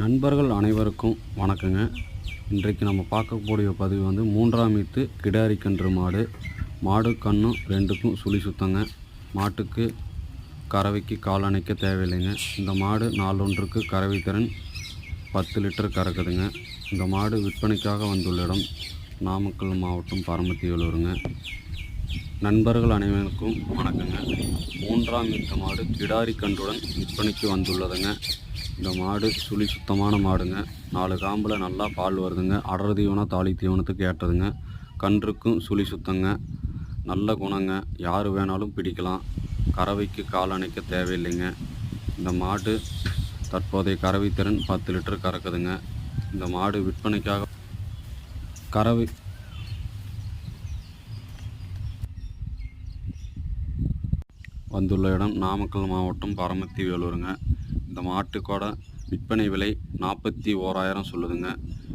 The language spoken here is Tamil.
நண்பர்கள் அனைவருக்கும் வணக்கங்க. இன்றைக்கு நம்ம பார்க்கக்கூடிய பதிவு வந்து மூன்றாம் மீத்து கிடாரி கன்று மாடு. மாடு கண்ணும் ரெண்டுக்கும் சுழி சுத்தங்க. மாட்டுக்கு கறவைக்கு கால் அணைக்க தேவையில்லைங்க. இந்த மாடு நாளொன்றுக்கு கறவை திறன் பத்து லிட்டர் கறக்குதுங்க. இந்த மாடு விற்பனைக்காக வந்துள்ள இடம் நாமக்கல் மாவட்டம் பரமத்தியலூருங்க. நண்பர்கள் அனைவருக்கும் வணக்கங்க. மூன்றாம் மீத்த மாடு கிடாரி கன்றுடன் விற்பனைக்கு வந்துள்ளதுங்க. இந்த மாடு சுழி சுத்தமான மாடுங்க. நாலு காம்பில் நல்லா பால் வருதுங்க. அடர் தீவனம் தாலி தீவனத்துக்கு ஏற்றதுங்க. கன்றுக்கும் சுழி சுத்தங்க. நல்ல குணங்க. யார் வேணாலும் பிடிக்கலாம். கறவைக்கு கால் அணைக்க தேவையில்லைங்க. இந்த மாடு தற்போதைய கறவை திறன் பத்து லிட்டர் கறக்குதுங்க. இந்த மாடு விற்பனைக்காக கறவை வந்துள்ள இடம் நாமக்கல் மாவட்டம் பரமத்தி வேலூருங்க. இந்த மாட்டுக்கோட விற்பனை விலை நாற்பத்தி ஓராயிரம் சொல்லுதுங்க.